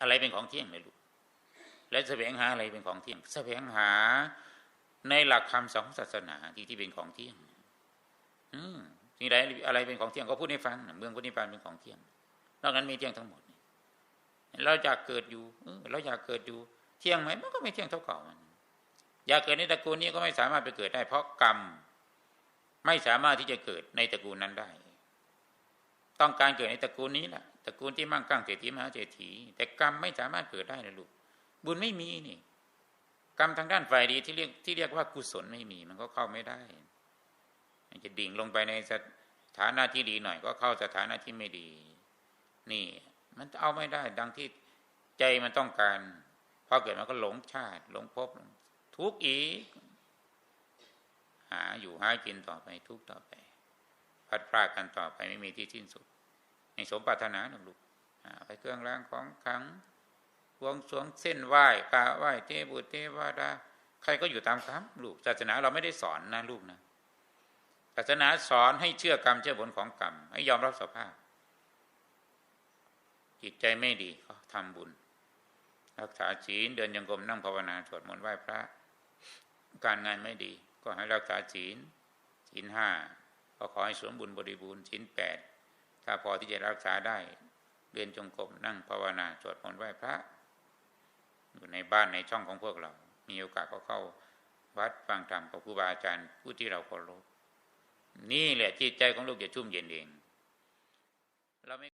อะไรเป็นของเที่ยงเลยลูกและแสวงหาอะไรเป็นของเที่ยง แสวงหาในหลักคำสองศาสนาที่ที่เป็นของเที่ยง อืมสิ่งใดอะไรเป็นของเที่ยงก็พูดให้ฟังเมืองพุทธิพานเป็นของเที่ยง นอกนั้นไม่เที่ยงทั้งหมดเราอยากเกิดอยู่เออเราอยากเกิดอยู่ เที่ยงไหมมันก็ไม่เที่ยงเท่าเก่ามันอยากเกิดในตระกูลนี้ก็ไม่สามารถไปเกิดได้ เพราะกรรมไม่สามารถที่จะเกิดในตระกูลนั้นได้ ต้องการเกิดในตระกูลนี้แหละตระกูลที่มั่งคั่งเศรษฐีมหาเศรษฐีแต่กรรมไม่สามารถเกิดได้นะลูกบุญไม่มีนี่ กรรมทางด้านฝ่ายดีที่เรียกที่เรียกว่ากุศลไม่มี มันก็เข้าไม่ได้ มันจะดิ่งลงไปในสถานะที่ดีหน่อย ก็เข้าสถานะที่ไม่ดี นี่ มันเอาไม่ได้ ดังที่ใจมันต้องการพอเกิดมันก็หลงชาติ หลงภพทุกข์อีก หาอยู่หากินต่อไปทุกต่อไป พัดพรากกันต่อไปไม่มีที่สิ้นสุด ในสมปรารถนาหนึ่งลูกไปเครื่องรางของขังวงสวงเส้นไหว้กราไหว้เทบุตรเทวดาใครก็อยู่ตามคำลูกศาสนาเราไม่ได้สอนนะลูกนะศาสนาสอนให้เชื่อกรรมเชื่อผลของกรรมให้ยอมรับสภาพ จิตใจไม่ดีก็ทำบุญ รักษาศีลเดินยังกรมนั่งภาวนาสวดมนต์ไหว้พระ การงานไม่ดี ก็ให้รักษาศีลศีลห้า ก็ขอให้สมบุญบริบูรณ์ชิ้นแปดถ้าพอที่จะรักษาได้เดินจงกรมนั่งภาวนาสวดมนต์ไหว้พระ อยู่ในบ้านในช่องของพวกเรา มีโอกาสก็เข้าวัดฟังธรรมกับครูบาอาจารย์ผู้ที่เราเคารพนี่แหละจิตใจของลูกจะชุ่มเย็นเองเราไม่